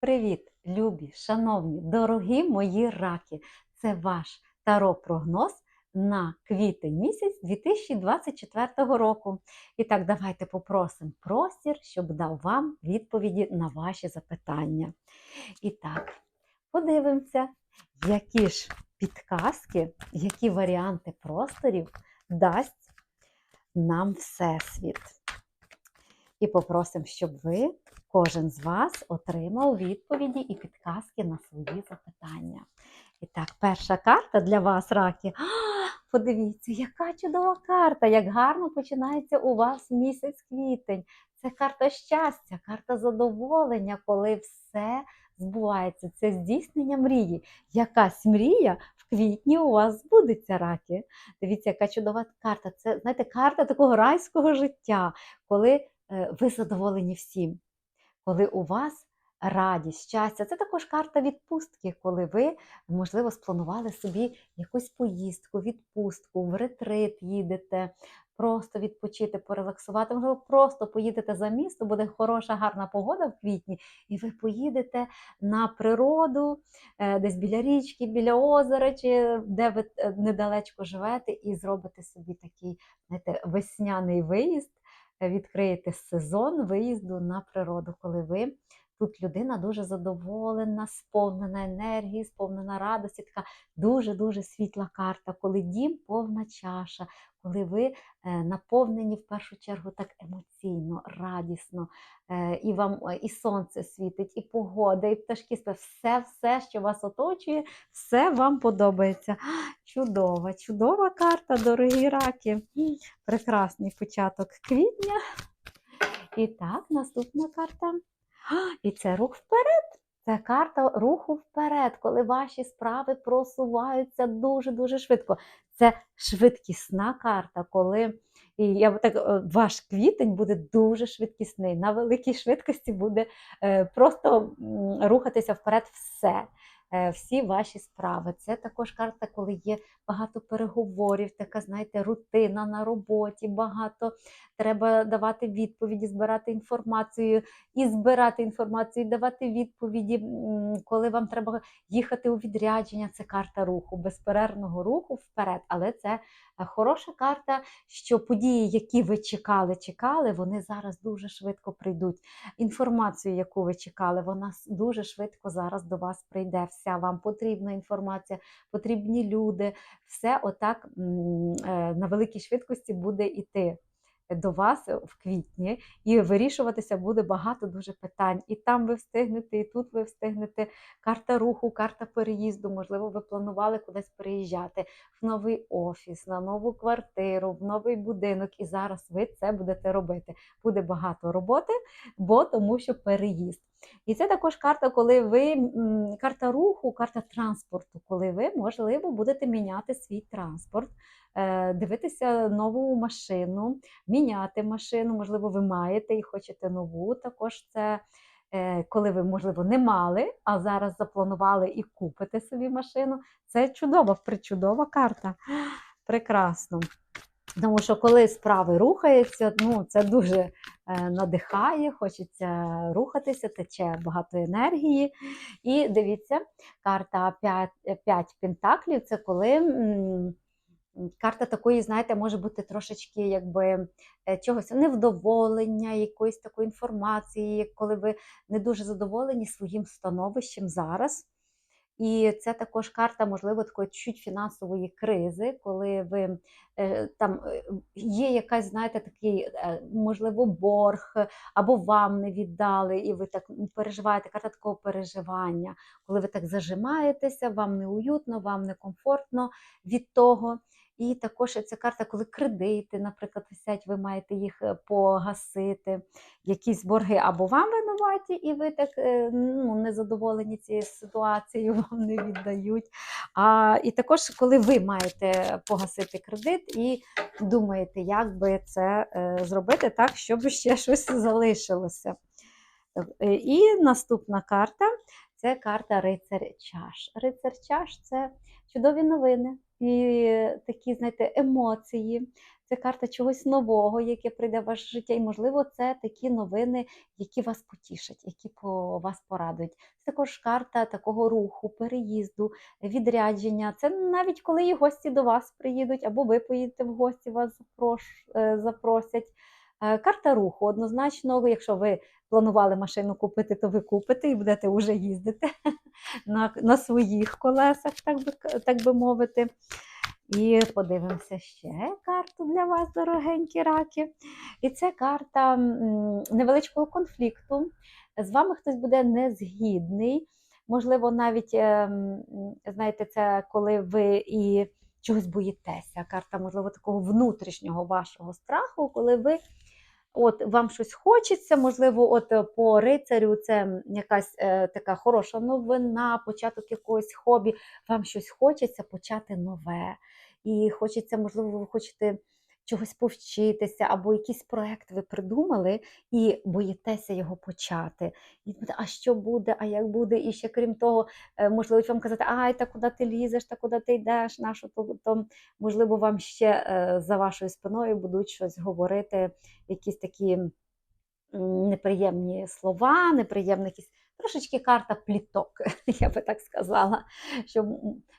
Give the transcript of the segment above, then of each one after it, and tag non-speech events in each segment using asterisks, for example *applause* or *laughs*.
Привіт, любі, шановні, дорогі мої раки! Це ваш таро-прогноз на квітень місяць 2024 року. І так, давайте попросимо простір, щоб дав вам відповіді на ваші запитання. І так, подивимося, які ж підказки, які варіанти просторів дасть нам Всесвіт. І попросимо, щоб ви кожен з вас отримав відповіді і підказки на свої запитання. І так, перша карта для вас, раки. Подивіться, яка чудова карта! Як гарно починається у вас місяць квітень. Це карта щастя, карта задоволення, коли все збувається. Це здійснення мрії. Якась мрія в квітні у вас збудеться, раки. Дивіться, яка чудова карта. Це, знаєте, карта такого райського життя, коли е, ви задоволені всім коли у вас радість, щастя. Це також карта відпустки, коли ви, можливо, спланували собі якусь поїздку, відпустку, в ретрит їдете, просто відпочити, порелаксувати. Можливо, просто поїдете за місто, буде хороша, гарна погода в квітні, і ви поїдете на природу, е, десь біля річки, біля озера, чи де ви е, недалечко живете, і зробите собі такий знаєте, весняний виїзд відкриєте сезон виїзду на природу, коли ви тут людина дуже задоволена, сповнена енергії, сповнена радості, така дуже-дуже світла карта, коли дім повна чаша, коли ви е, наповнені в першу чергу так емоційно, радісно, е, і вам е, і сонце світить, і погода, і пташки все, все, що вас оточує, все вам подобається. Чудова, чудова карта, дорогі раки. Прекрасний початок квітня. І так, наступна карта. І це рух вперед. Це карта руху вперед, коли ваші справи просуваються дуже-дуже швидко. Це швидкісна карта, коли і я так, е, ваш квітень буде дуже швидкісний. На великій швидкості буде е, просто рухатися вперед все. Е, всі ваші справи. Це також карта, коли є багато переговорів, така, знаєте, рутина на роботі, багато треба давати відповіді, збирати інформацію і збирати інформацію, і давати відповіді, коли вам треба їхати у відрядження. Це карта руху, безперервного руху вперед. Але це Е, хороша карта, що події, які ви чекали, чекали, вони зараз дуже швидко прийдуть. Інформацію, яку ви чекали, вона дуже швидко зараз до вас прийде. Вся вам потрібна інформація, потрібні люди. Все отак е, на великій швидкості буде йти до вас в квітні, і вирішуватися буде багато дуже питань. І там ви встигнете, і тут ви встигнете. Карта руху, карта переїзду. Можливо, ви планували кудись переїжджати в новий офіс, на нову квартиру, в новий будинок. І зараз ви це будете робити. Буде багато роботи, бо тому що переїзд. І це також карта, коли ви карта руху, карта транспорту, коли ви, можливо, будете міняти свій транспорт, е, дивитися нову машину, міняти машину, можливо, ви маєте і хочете нову. Також це е, коли ви, можливо, не мали, а зараз запланували і купите собі машину. Це чудова, причудова карта. Прекрасно. Тому що коли справи рухаються, ну це дуже е, надихає, хочеться рухатися, тече багато енергії. І дивіться, карта 5 5 пентаклів це коли карта такої, знаєте, може бути трошечки якби е, чогось невдоволення, якоїсь такої інформації, коли ви не дуже задоволені своїм становищем зараз. І це також карта, можливо, такої чуть фінансової кризи, коли ви е, там е, є якась, знаєте, такий, е, можливо, борг, або вам не віддали, і ви так переживаєте, карта такого переживання, коли ви так зажимаєтеся, вам неуютно, вам некомфортно від того. І також ця карта, коли кредити, наприклад, висять, ви маєте їх е, погасити, якісь борги або вам винуваті, і ви так е, ну, незадоволені цією ситуацією, *laughs* вам не віддають. А, І також, коли ви маєте погасити кредит і думаєте, як би це е, зробити так, щоб ще щось залишилося. І наступна карта це карта Рицар Чаш. Рицар Чаш це чудові новини і такі, знаєте, емоції. це карта чогось нового, яке прийде в ваше життя. І, можливо, це такі новини, які вас потішать, які по вас порадують. Це також карта такого руху, переїзду, відрядження. Це навіть коли і гості до вас приїдуть, або ви поїдете в гості, вас запрош, е, запросять. Е, Карта руху однозначно, якщо ви планували машину купити, то ви купите і будете вже їздити *laughs* на, на своїх колесах, так би, так би мовити. І подивимося ще карту для вас, дорогенькі раки. І це карта невеличкого конфлікту. З вами хтось буде незгідний. Можливо, навіть, ем, знаєте, це коли ви і чогось боїтеся. Карта, можливо, такого внутрішнього вашого страху, коли ви от вам щось хочеться, можливо, от е, по рицарю це якась е, така хороша новина, початок якогось хобі. Вам щось хочеться почати нове. І хочеться, можливо, ви хочете чогось повчитися, або якийсь проект ви придумали і боїтеся його почати. І буде, а що буде, а як буде? І ще крім того, е, можливо, вам казати, ай, та куди ти лізеш, та куди ти йдеш, на то, то можливо, вам ще е, за вашою спиною будуть щось говорити, якісь такі неприємні слова, неприємні якісь. Трошечки карта пліток, *laughs* я би так сказала, що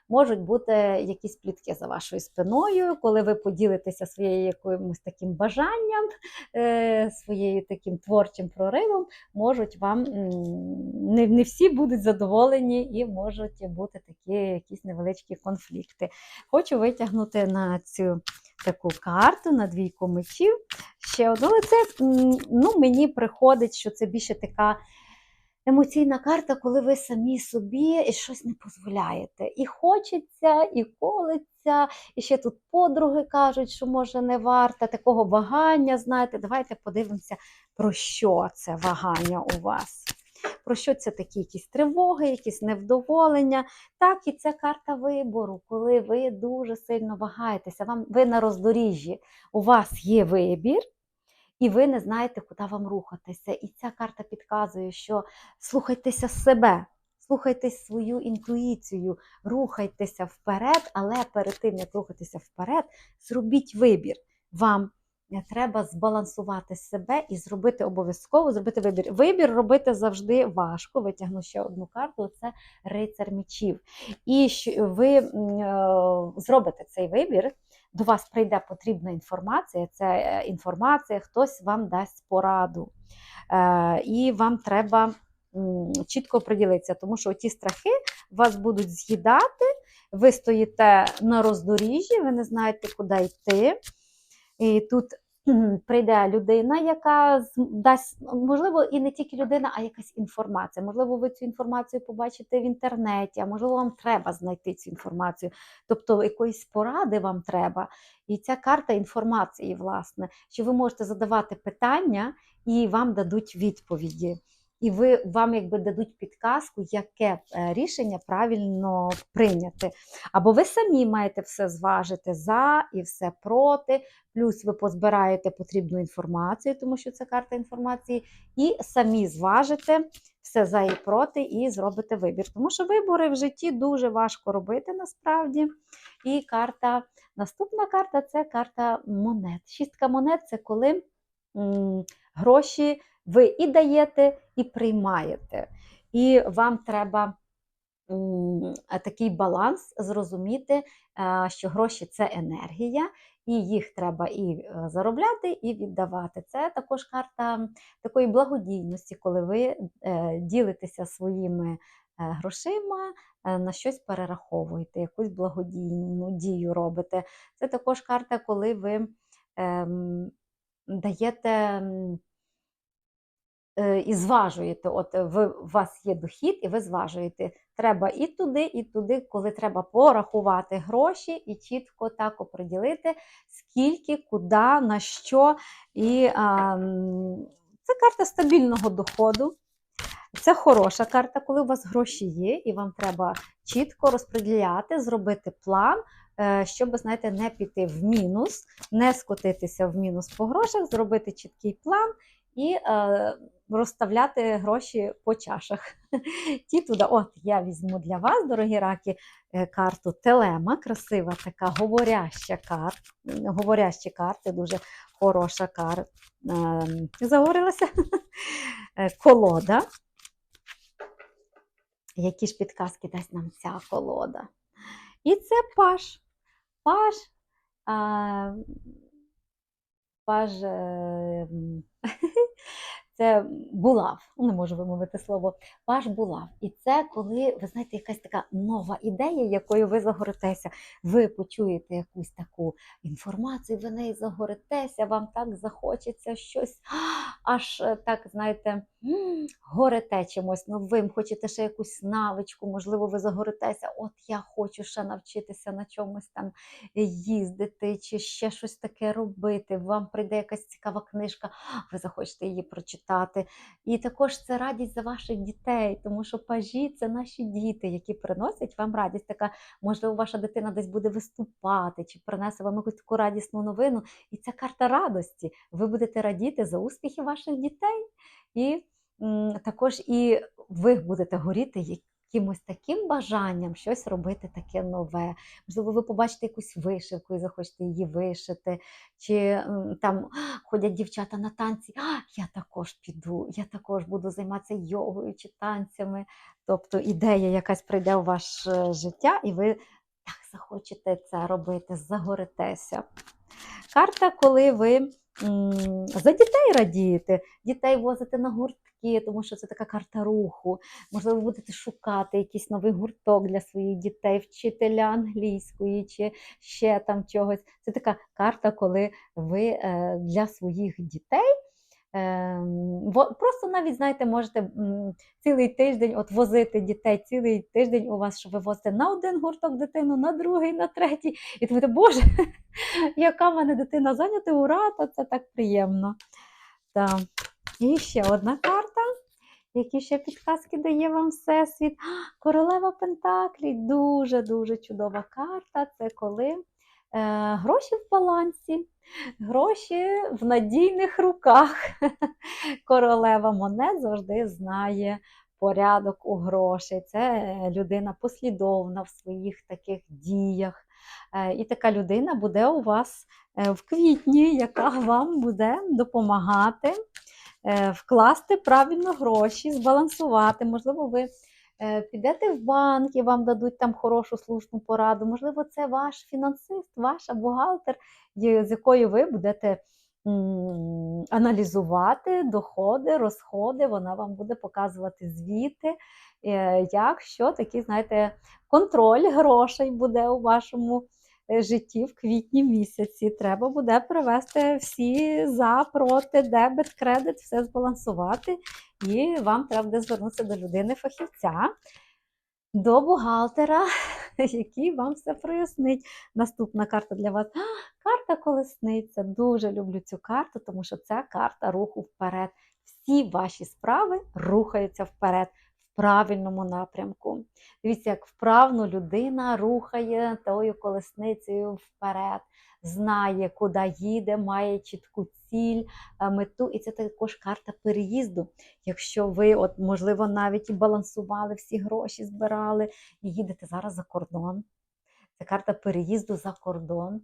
можуть бути якісь плітки за вашою спиною, коли ви поділитеся своєю якимось таким бажанням, е, своєю таким творчим проривом, можуть вам не, не всі будуть задоволені і можуть бути такі якісь невеличкі конфлікти. Хочу витягнути на цю таку карту, на двійку мечів. Ще одну, але це ну, мені приходить, що це більше така емоційна карта, коли ви самі собі щось не дозволяєте. І хочеться, і колиться, і ще тут подруги кажуть, що може не варто такого вагання. Знаєте, давайте подивимося, про що це вагання у вас. Про що це такі якісь тривоги, якісь невдоволення. Так, і це карта вибору, коли ви дуже сильно вагаєтеся. Вам ви на роздоріжжі, у вас є вибір, і ви не знаєте, куди вам рухатися. І ця карта підказує, що слухайтеся себе, слухайте свою інтуїцію, рухайтеся вперед, але перед тим, як рухатися вперед, зробіть вибір. Вам е, треба збалансувати себе і зробити обов'язково зробити вибір. Вибір робити завжди важко. Витягну ще одну карту: це рицар мечів. І ви е, зробите цей вибір до вас прийде потрібна інформація, це е, інформація, хтось вам дасть пораду. Е, І вам треба чітко приділитися, тому що ті страхи вас будуть з'їдати, ви стоїте на роздоріжжі, ви не знаєте, куди йти. І тут прийде людина, яка дасть, можливо, і не тільки людина, а якась інформація. Можливо, ви цю інформацію побачите в інтернеті, а можливо, вам треба знайти цю інформацію. Тобто якоїсь поради вам треба. І ця карта інформації, власне, що ви можете задавати питання і вам дадуть відповіді. І ви вам якби дадуть підказку, яке е, рішення правильно прийняти. Або ви самі маєте все зважити за і все проти, плюс ви позбираєте потрібну інформацію, тому що це карта інформації, і самі зважите все за і проти, і зробите вибір. Тому що вибори в житті дуже важко робити насправді. І карта, наступна карта це карта монет. Шістка монет це коли гроші ви і даєте, і приймаєте. І вам треба такий баланс зрозуміти, е, що гроші це енергія, і їх треба і е, заробляти, і віддавати. Це також карта такої благодійності, коли ви е, ділитеся своїми грошима, на щось перераховуєте, якусь благодійну дію робите. Це також карта, коли ви ем, даєте. е, І зважуєте, от ви, у вас є дохід, і ви зважуєте. Треба і туди, і туди, коли треба порахувати гроші і чітко так оприділити, скільки, куди, на що. І а, це карта стабільного доходу. Це хороша карта, коли у вас гроші є, і вам треба чітко розподіляти, зробити план, е, щоб, знаєте, не піти в мінус, не скотитися в мінус по грошах, зробити чіткий план і е, розставляти гроші по чашах. *laughs* Ті туди, от я візьму для вас, дорогі раки, е, карту Телема, красива така говоряща карта. Говорящі карти, дуже хороша карта. Ем, Заговорилася *laughs* Е, колода. Які ж підказки дасть нам ця колода? І це паш. Паш. А, паж. е, *laughs* Це булав, не можу вимовити слово, ваш булав. І це коли, ви знаєте, якась така нова ідея, якою ви загоритеся. Ви почуєте якусь таку інформацію, ви неї загоритеся, вам так захочеться щось, *gasps* аж е, так, знаєте, *gasps* горете чимось новим, хочете ще якусь навичку, можливо, ви загоритеся, от я хочу ще навчитися на чомусь там їздити, чи ще щось таке робити. Вам прийде якась цікава книжка, ви захочете її прочитати. І також це радість за ваших дітей, тому що пажі це наші діти, які приносять вам радість. Така, можливо, ваша дитина десь буде виступати, чи принесе вам якусь таку радісну новину. І це карта радості. Ви будете радіти за успіхи ваших дітей. І також і ви будете горіти якимось таким бажанням щось робити таке нове. Можливо, ви побачите якусь вишивку і захочете її вишити, чи там ходять дівчата на танці. А, я також піду, я також буду займатися йогою чи танцями. Тобто ідея якась прийде у ваше життя, і ви так захочете це робити, загоритеся. Карта, коли ви за дітей радієте, дітей возите на гуртки, тому що це така карта руху. Можливо, будете шукати якийсь новий гурток для своїх дітей, вчителя англійської чи ще там чогось. Це така карта, коли ви е, для своїх дітей. е, Просто навіть, знаєте, можете цілий тиждень от возити дітей, цілий тиждень у вас, що ви возите на один гурток дитину, на другий, на третій. І думаєте, Боже, *laughs* яка в мене дитина зайнята, ура, то це так приємно. Так. І ще одна карта. Які ще підказки дає вам Всесвіт? Королева Пентаклі дуже-дуже чудова карта. Це коли е, гроші в балансі, гроші в надійних руках. *laughs* Королева монет завжди знає порядок у грошей. Це людина послідовна в своїх таких діях. Е, І така людина буде у вас е, в квітні, яка вам буде допомагати е, вкласти правильно гроші, збалансувати. Можливо, ви е, підете в банк і вам дадуть там хорошу слушну пораду. Можливо, це ваш фінансист, ваша бухгалтер, з якою ви будете аналізувати доходи, розходи. Вона вам буде показувати звіти, е, як що такий, знаєте, контроль грошей буде у вашому е, житті в квітні місяці. Треба буде привести всі за, проти, дебет, кредит, все збалансувати. І вам треба буде звернутися до людини-фахівця, до бухгалтера, *laughs* який вам все прояснить. Наступна карта для вас. Карта колесниця. Дуже люблю цю карту, тому що це карта руху вперед. Всі ваші справи рухаються вперед правильному напрямку. Дивіться, як вправно людина рухає тою колесницею вперед, знає, куди їде, має чітку ціль, е, мету. І це також карта переїзду. Якщо ви, от, можливо, навіть і балансували всі гроші, збирали і їдете зараз за кордон. Це карта переїзду за кордон.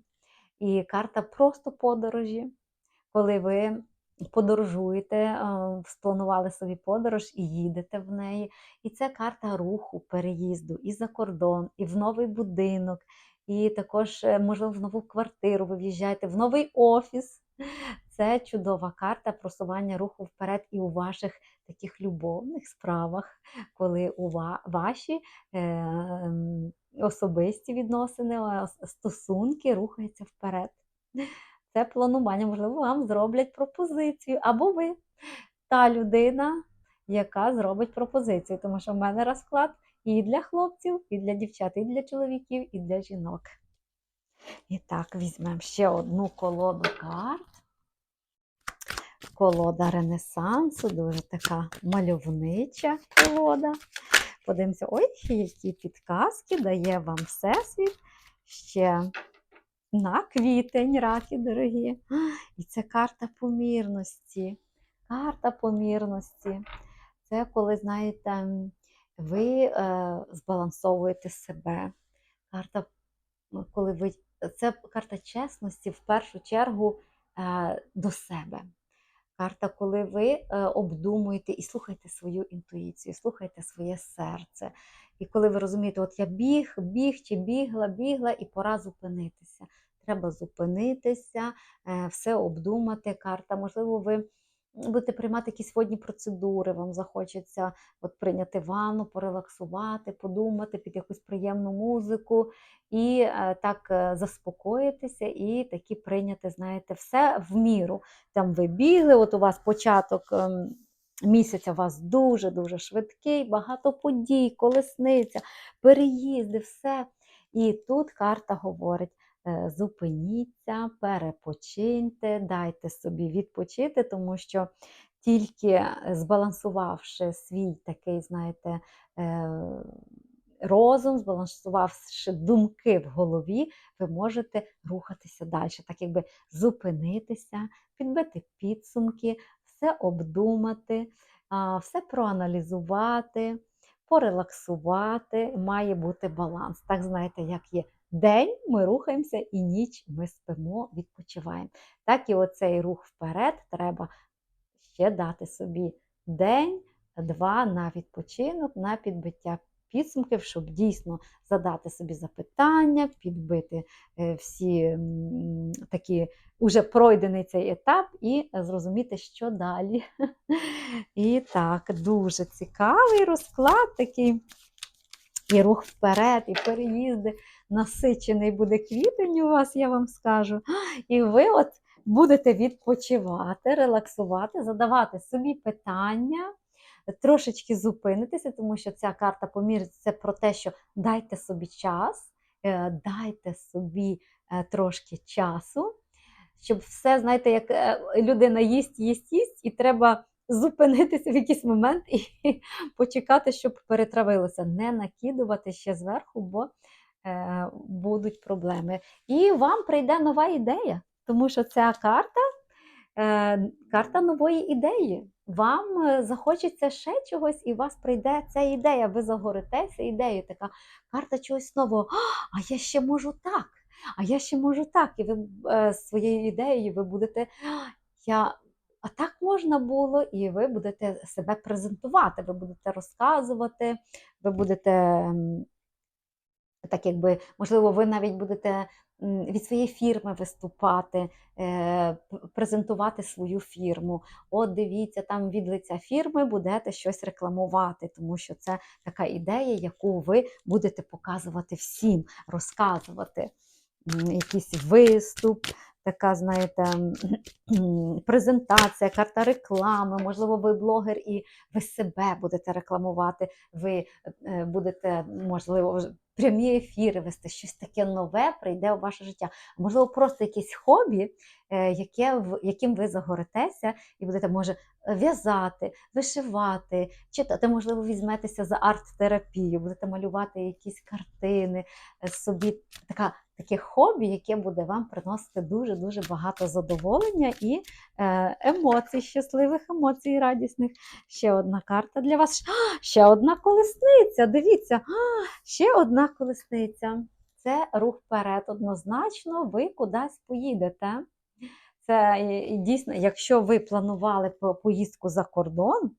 І карта просто подорожі, коли ви подорожуєте, спланували собі подорож і їдете в неї. І це карта руху, переїзду і за кордон, і в новий будинок, і також, е, можливо, в нову квартиру ви в'їжджаєте, в новий офіс. Це чудова карта просування руху вперед і у ваших таких любовних справах, коли у ваші е, особисті відносини, стосунки рухаються вперед. Це планування, можливо, вам зроблять пропозицію, або ви та людина, яка зробить пропозицію, тому що в мене розклад і для хлопців, і для дівчат, і для чоловіків, і для жінок. І так, візьмемо ще одну колоду карт. Колода Ренесансу, дуже така мальовнича колода. Подивимося, ой, які підказки дає вам Всесвіт ще на квітень, раки дорогі. І це карта помірності. Карта помірності. Це коли, знаєте, ви е, збалансовуєте себе. Карта, коли ви, це карта чесності в першу чергу е, до себе. Карта, коли ви е, обдумуєте і слухаєте свою інтуїцію, слухаєте своє серце. І коли ви розумієте, от я біг, біг чи бігла, бігла, і пора зупинитися. Треба зупинитися, е, все обдумати. Карта, можливо, ви будете приймати якісь водні процедури, вам захочеться от прийняти ванну, порелаксувати, подумати під якусь приємну музику і е, так е, заспокоїтися, і таки прийняти, знаєте, все в міру. Там ви бігли, от у вас початок. ем, Місяця у вас дуже-дуже швидкий, багато подій, колесниця, переїзди, все. І тут карта говорить: зупиніться, перепочиньте, дайте собі відпочити, тому що тільки е, збалансувавши свій такий, знаєте, е, розум, збалансувавши думки в голові, ви можете рухатися далі, так якби зупинитися, підбити підсумки, все обдумати, все проаналізувати, порелаксувати. Має бути баланс. Так, знаєте, як є день, ми рухаємося, і ніч ми спимо, відпочиваємо. Так і оцей рух вперед треба ще дати собі день, два на відпочинок, на підбиття підсумків, щоб дійсно задати собі запитання, підбити е, всі такі уже пройдений цей етап і зрозуміти, що далі. *laughs* І так, дуже цікавий розклад такий. І рух вперед, і переїзди. Насичений буде квітень у вас, я вам скажу. І ви от будете відпочивати, релаксувати, задавати собі питання, трошечки зупинитися, тому що ця карта помір це про те, що дайте собі час, е, дайте собі е, трошки часу, щоб все, знаєте, як е, людина їсть, їсть, їсть, і треба зупинитися в якийсь момент і *laughs* почекати, щоб перетравилося. Не накидувати ще зверху, бо е, будуть проблеми. І вам прийде нова ідея, тому що ця карта е, карта нової ідеї. Вам е, захочеться ще чогось, і у вас прийде ця ідея. Ви загоритеся ідеєю. Така карта чогось нового. «А, я ще можу так. А я ще можу так. І ви е, своєю ідеєю ви будете. Я а так можна було, і ви будете себе презентувати, ви будете розказувати, ви будете, так якби, можливо, ви навіть будете від своєї фірми виступати, е, презентувати свою фірму. От дивіться, там від лиця фірми будете щось рекламувати, тому що це така ідея, яку ви будете показувати всім, розказувати. Якийсь виступ, така, знаєте, *clears throat* презентація, карта реклами, можливо, ви блогер і ви себе будете рекламувати, ви е, будете, можливо, прямі ефіри вести, щось таке нове прийде у ваше життя. Можливо, просто якесь хобі, е, яке, яким ви загоритеся, і будете, може, в'язати, вишивати, читати, можливо, візьметеся за арт-терапію, будете малювати якісь картини, е, собі така, таке хобі, яке буде вам приносити дуже-дуже багато задоволення і е, емоцій, щасливих емоцій, радісних. Ще одна карта для вас. А, ще одна колесниця. Дивіться, а, ще одна колесниця. Це рух вперед. Однозначно, ви кудись поїдете. Це дійсно, якщо ви планували поїздку за кордон,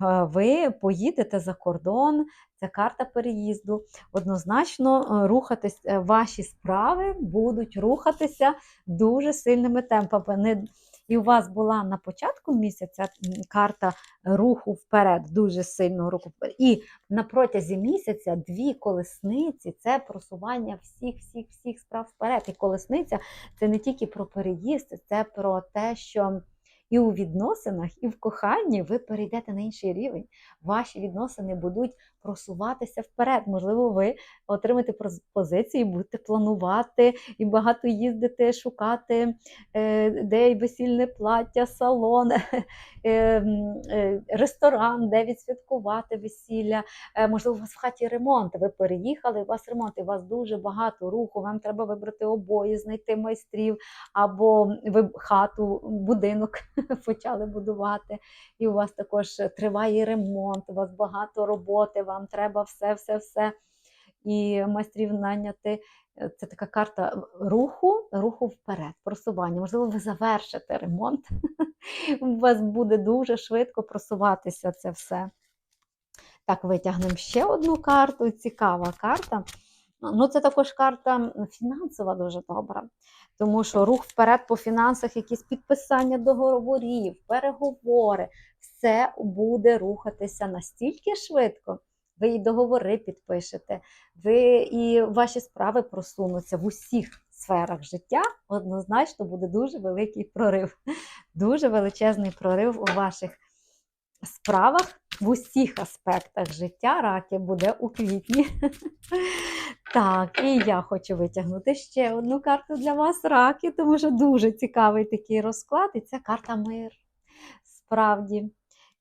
ви поїдете за кордон, це карта переїзду. Однозначно е, рухатись, е, ваші справи будуть рухатися дуже сильними темпами. Не- І у вас була на початку місяця карта руху вперед, дуже сильного руху вперед. І на протязі місяця дві колесниці це просування всіх, всіх, всіх справ вперед. І колесниця це не тільки про переїзд, це про те, що і у відносинах, і в коханні ви перейдете на інший рівень. Ваші відносини будуть просуватися вперед. Можливо, ви отримаєте позиції, будете планувати і багато їздити, шукати е, де весільне плаття, салон, *laughs* е, е, ресторан, де відсвяткувати весілля. Можливо, у вас в хаті ремонт. Ви переїхали, у вас ремонт, і у вас дуже багато руху. Вам треба вибрати обої, знайти майстрів або ви хату, будинок *laughs* почали будувати, і у вас також триває ремонт, у вас багато роботи, вам треба все-все-все. І майстрів наняти. Е, Це така карта руху, руху вперед, просування. Можливо, ви завершите ремонт. *laughs* У вас буде дуже швидко просуватися це все. Так, витягнемо ще одну карту. Цікава карта. Ну, це також карта фінансова дуже добра. Тому що рух вперед по фінансах, якісь підписання договорів, переговори, все буде рухатися настільки швидко. Ви і договори підпишете, ви і ваші справи просунуться в усіх сферах життя. Однозначно буде дуже великий прорив, дуже величезний прорив у ваших справах в усіх аспектах життя раки буде у квітні. *laughs* Так, і я хочу витягнути ще одну карту для вас, раки, тому що дуже цікавий такий розклад, і це карта мир. Справді,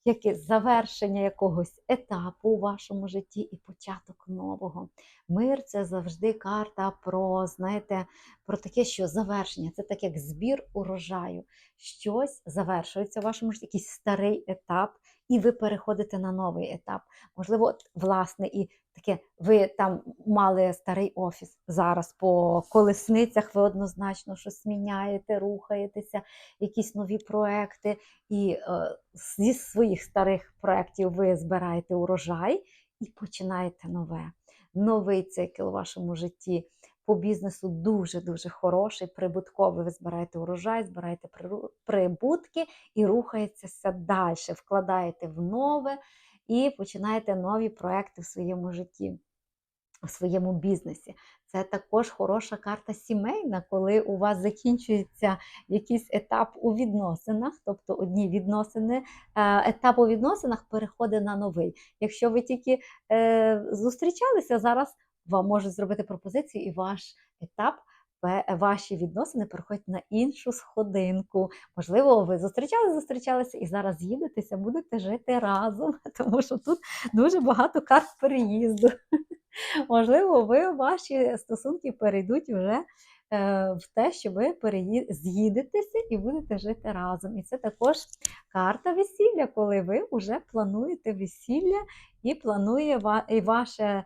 яке завершення якогось етапу у вашому житті і початок нового. Мир це завжди карта про, знаєте, про таке, що завершення. Це так як збір урожаю. Щось завершується в вашому житті, якийсь старий етап, і ви переходите на новий етап. Можливо, от, власне, і таке, ви там мали старий офіс. Зараз по колесницях ви однозначно щось міняєте, рухаєтеся, якісь нові проекти. І е, зі своїх старих проєктів ви збираєте урожай і починаєте нове. Новий цикл у вашому житті. По бізнесу дуже-дуже хороший, прибутковий. Ви збираєте урожай, збираєте прибутки і рухаєтеся далі, вкладаєте в нове і починаєте нові проекти в своєму житті, в своєму бізнесі. Це також хороша карта сімейна, коли у вас закінчується якийсь етап у відносинах, тобто одні відносини, е, етап у відносинах переходить на новий. Якщо ви тільки е, зустрічалися, зараз вам можуть зробити пропозицію, і ваш етап. Ваші відносини переходять на іншу сходинку. Можливо, ви зустрічалися, зустрічалися і зараз їдетеся, будете жити разом, *laughs* тому що тут дуже багато карт переїзду. Можливо, ви ваші стосунки перейдуть вже е, в те, що ви переї... з'їдетеся і будете жити разом. І це також карта весілля, коли ви вже плануєте весілля і планує ва... і ваше.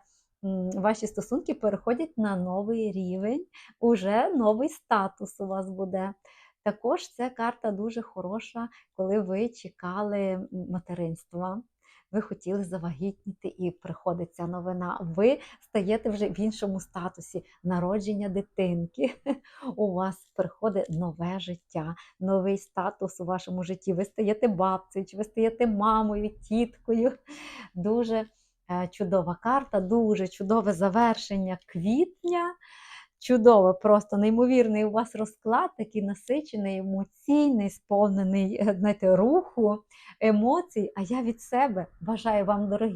Ваші стосунки переходять на новий рівень, уже новий статус у вас буде. Також ця карта дуже хороша, коли ви чекали материнства, ви хотіли завагітніти, і приходить ця новина. Ви стаєте вже в іншому статусі народження дитинки. *laughs* У вас приходить нове життя, новий статус у вашому житті. Ви стаєте бабцею, чи ви стаєте мамою, тіткою. Дуже е, чудова карта, дуже чудове завершення квітня. Чудово, просто неймовірний у вас розклад, такий насичений, емоційний, сповнений е, знаєте, руху, емоцій. А я від себе бажаю вам, дорогі.